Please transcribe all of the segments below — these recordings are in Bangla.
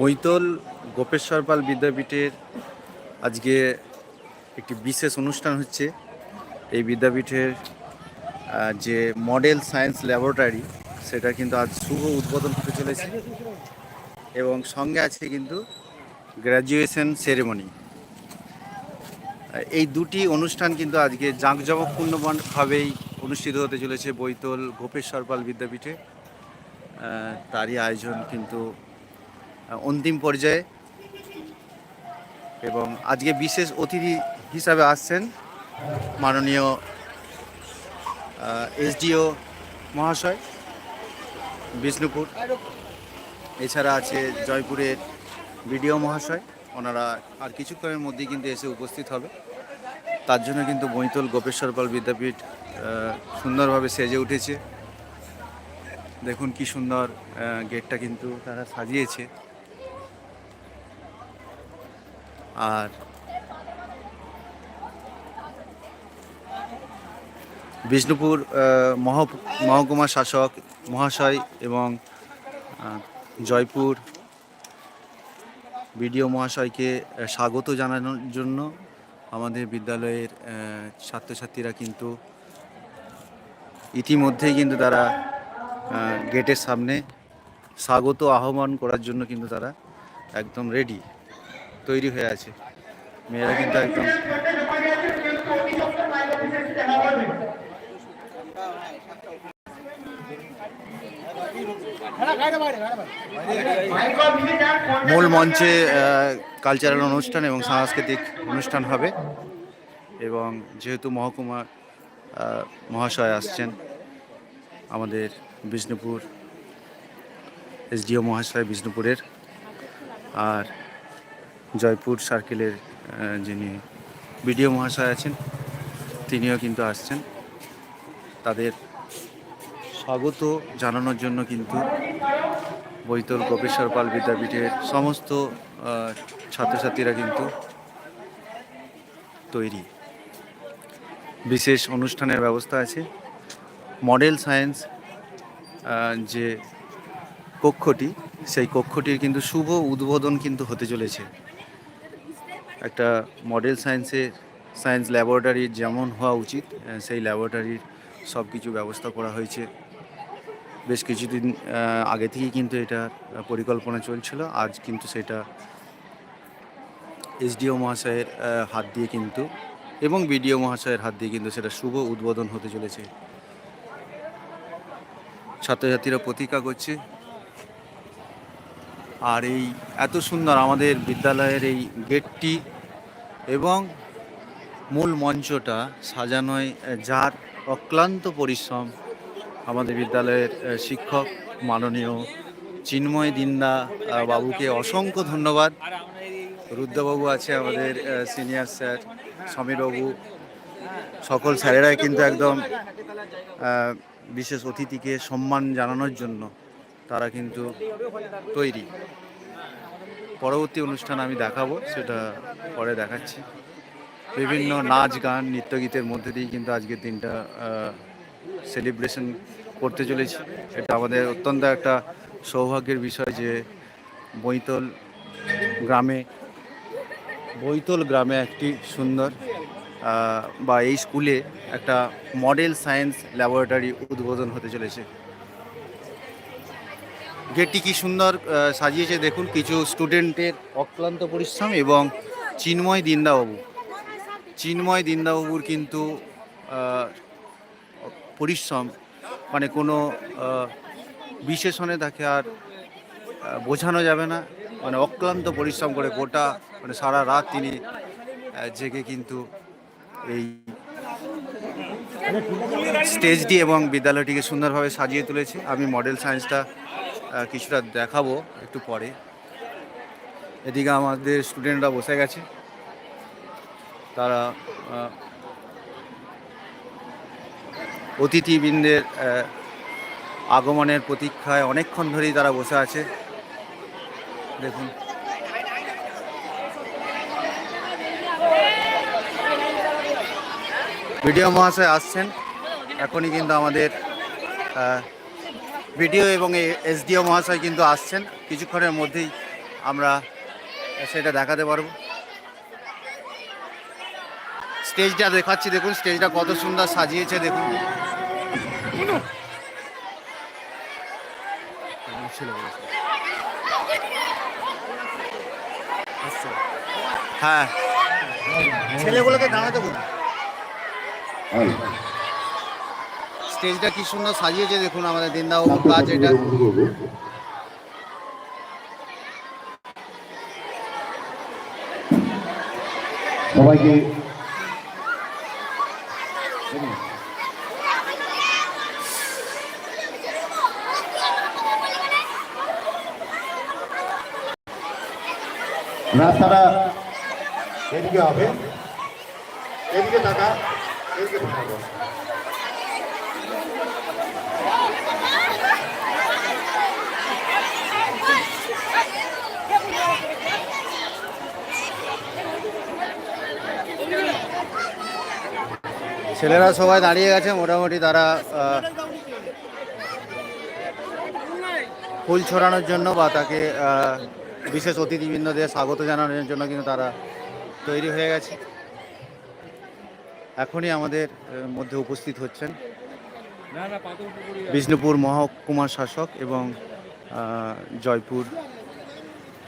বৈতল গোপেশ্বর পাল বিদ্যাপীঠের আজকে একটি বিশেষ অনুষ্ঠান হচ্ছে। এই বিদ্যাপীঠের যে মডেল সায়েন্স ল্যাবরেটরি, সেটা কিন্তু আজ শুভ উদ্বোধন হতে চলেছে এবং সঙ্গে আছে কিন্তু গ্র্যাজুয়েশন সেরেমনি। এই দুটি অনুষ্ঠান কিন্তু আজকে জাঁকজমকপূর্ণভাবেই অনুষ্ঠিত হতে চলেছে বৈতল গোপেশ্বর পাল বিদ্যাপীঠে। তারই আয়োজন কিন্তু অন্তিম পর্যায়ে। এবং আজকে বিশেষ অতিথি হিসাবে আসছেন মাননীয় এসডিও মহাশয়, বিষ্ণুপুর। এছাড়া আছে জয়পুরের বিডিও মহাশয়, ওনারা আর কিছুক্ষণের মধ্যেই কিন্তু এসে উপস্থিত হবে। তার জন্য কিন্তু বৈতল গোপেশ্বর পাল বিদ্যাপীঠ সুন্দরভাবে সেজে উঠেছে। দেখুন কি সুন্দর গেটটা কিন্তু তারা সাজিয়েছে। আর বিষ্ণুপুর মহ মহকুমা শাসক মহাশয় এবং জয়পুর বিডিও মহাশয়কে স্বাগত জানানোর জন্য আমাদের বিদ্যালয়ের ছাত্রছাত্রীরা কিন্তু ইতিমধ্যেই কিন্তু তারা গেটের সামনে স্বাগত আহ্বান করার জন্য কিন্তু তারা একদম রেডি তৈরি হয়ে আছে। মেয়েরা কিন্তু একদম মূল মঞ্চে কালচারাল অনুষ্ঠান এবং সাংস্কৃতিক অনুষ্ঠান হবে এবং যেহেতু মহকুমা মহাশয় আসছেন, আমাদের বিষ্ণুপুর, এসডিও মহাশয় বিষ্ণুপুরের। আর জয়পুর সার্কেলের যিনি বিডিও মহাশয় আছেন, তিনিও কিন্তু আসছেন। তাদের স্বাগত জানানোর জন্য কিন্তু বৈতল গোপেশ্বর পাল বিদ্যাপীঠের সমস্ত ছাত্রছাত্রীরা কিন্তু তৈরি। বিশেষ অনুষ্ঠানের ব্যবস্থা আছে। মডেল সায়েন্স যে কক্ষটি, সেই কক্ষটির কিন্তু শুভ উদ্বোধন কিন্তু হতে চলেছে। একটা মডেল সায়েন্সের সায়েন্স ল্যাবরেটরি যেমন হওয়া উচিত সেই ল্যাবরেটরির সব কিছু ব্যবস্থা করা হয়েছে। বেশ কিছুদিন আগে থেকেই কিন্তু এটা পরিকল্পনা চলছিল, আজ কিন্তু সেটা এসডিও মহাশয়ের হাত দিয়ে কিন্তু এবং বিডিও মহাশয়ের হাত দিয়ে কিন্তু সেটা শুভ উদ্বোধন হতে চলেছে। ছাত্রছাত্রীরা প্রতীক্ষা করছে। আর এই এত সুন্দর আমাদের বিদ্যালয়ের এই গেটটি এবং মূল মঞ্চটা সাজানোয় যার অক্লান্ত পরিশ্রম আমাদের বিদ্যালয়ের শিক্ষক মাননীয় চিন্ময় দিন্দা বাবুকে অসংখ্য ধন্যবাদ। রুদ্রবাবু আছে আমাদের সিনিয়র স্যার, সমীরবাবু, সকল স্যারেরাই কিন্তু একদম বিশেষ অতিথিকে সম্মান জানানোর জন্য তারা কিন্তু তৈরি। পরবর্তী অনুষ্ঠান আমি দেখাবো, সেটা পরে দেখাচ্ছি। বিভিন্ন নাচ গান, নৃত্যগীতের মধ্যে দিয়েই কিন্তু আজকের দিনটা সেলিব্রেশন করতে চলেছি। এটা আমাদের অত্যন্ত একটা সৌভাগ্যের বিষয় যে বৈতল গ্রামে বৈতল গ্রামে একটি সুন্দর বা এই স্কুলে একটা মডেল সায়েন্স ল্যাবরেটরি উদ্বোধন হতে চলেছে। গেটটি কি সুন্দর সাজিয়েছে। দেখুন, কিছু স্টুডেন্টের অক্লান্ত পরিশ্রম এবং চিন্ময় দিন্দাবাবু। চিন্ময় দিন্দাবাবুর কিন্তু পরিশ্রম মানে কোনো বিশেষণে তাকে আর বোঝানো যাবে না। মানে অক্লান্ত পরিশ্রম করে গোটা মানে সারা রাত তিনি জেগে কিন্তু এই স্টেজটি এবং বিদ্যালয়টিকে সুন্দরভাবে সাজিয়ে তুলেছে। আমি মডেল সায়েন্সটা কিছুটা দেখাবো একটু পরে। এদিকে আমাদের স্টুডেন্টরা বসে গেছে। তারা অতিথিবৃন্দের আগমনের প্রতীক্ষায় অনেকক্ষণ ধরেই তারা বসে আছে। দেখুন। ভিডিও মহাশয় আসছেন। এখনই কিন্তু আমাদের ভিডিও এবং এসডিও মহাশয় কিন্তু আসছেন। কিছুক্ষণের মধ্যেই আমরা সেটা দেখাতে পারব। স্টেজটা দেখাচ্ছি দেখুন স্টেজটা কত সুন্দর সাজিয়েছে দেখুন। হ্যাঁ। ছেলেগুলোকে দাঁড়াতে বলুন। স্টেজটা কি সুন্দর সাজিয়েছে দেখুন আমাদের দিনদাও কাজ এটা। সবাইকে রাস্তাটা এদিকে হবে। এদিকে টাকা এদিকে টাকা ছেলেরা সবাই দাঁড়িয়ে গেছে, মোটামুটি তারা ফুল ছড়ানোর জন্য বা তাকে বিশেষ অতিথিবৃন্দদের স্বাগত জানানোর জন্য কিন্তু তারা তৈরি হয়ে গেছে। এখনই আমাদের মধ্যে উপস্থিত হচ্ছেন বিষ্ণুপুর মহকুমার শাসক এবং জয়পুর,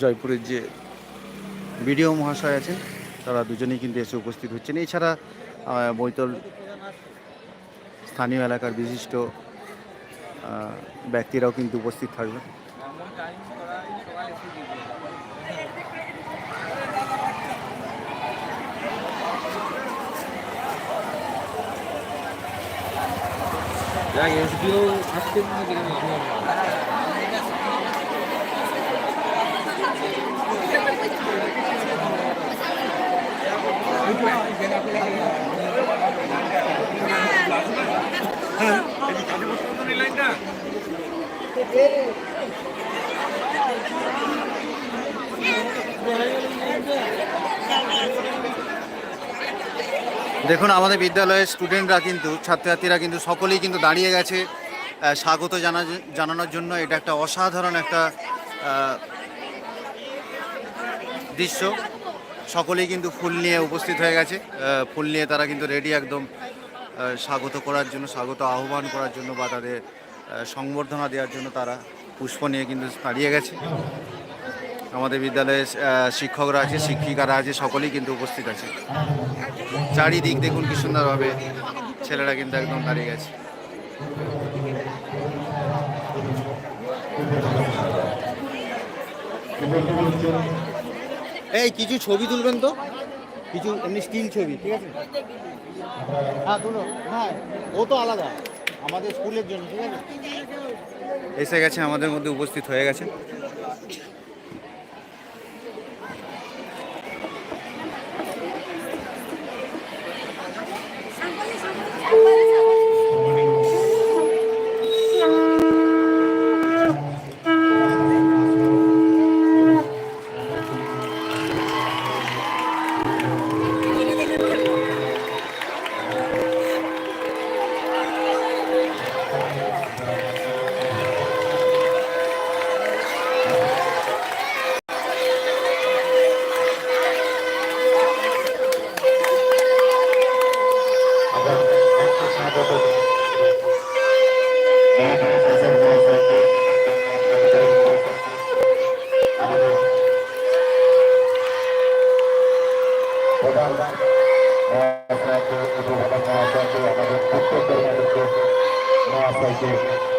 জয়পুরের যে বিডিও মহাশয় আছেন, তারা দুজনেই কিন্তু এসে উপস্থিত হচ্ছেন। এছাড়া বৈতল স্থানীয় এলাকার বিশিষ্ট ব্যক্তিরাও কিন্তু উপস্থিত থাকবেন। যাক এসডিও আজকে দিনে দেখুন, আমাদের বিদ্যালয়ের স্টুডেন্টরা কিন্তু, ছাত্রছাত্রীরা কিন্তু সকলেই কিন্তু দাঁড়িয়ে গেছে স্বাগত জানা জানানোর জন্য। এটা একটা অসাধারণ একটা দৃশ্য। সকলেই কিন্তু ফুল নিয়ে উপস্থিত হয়ে গেছে। ফুল নিয়ে তারা কিন্তু রেডি একদম। স্বাগত করার জন্য, স্বাগত আহ্বান করার জন্য বা তাদের সংবর্ধনা দেওয়ার জন্য তারা পুষ্প নিয়ে কিন্তু দাঁড়িয়ে গেছে। আমাদের বিদ্যালয়ে শিক্ষকরা আছে, শিক্ষিকারা আছে, সকলেই কিন্তু উপস্থিত আছে। চারিদিক দেখুন কি সুন্দরভাবে ছেলেরা কিন্তু একদম দাঁড়িয়ে গেছে। এই কিছু ছবি তুলবেন তো? কিছু, এমনি স্টিল ছবি, ঠিক আছে? হ্যাঁ তুলো হ্যাঁ ও তো আলাদা। আমাদের স্কুলের জন্য, ঠিক আছে? এসে গেছে, আমাদের মধ্যে উপস্থিত হয়ে গেছে। মহাশয়কে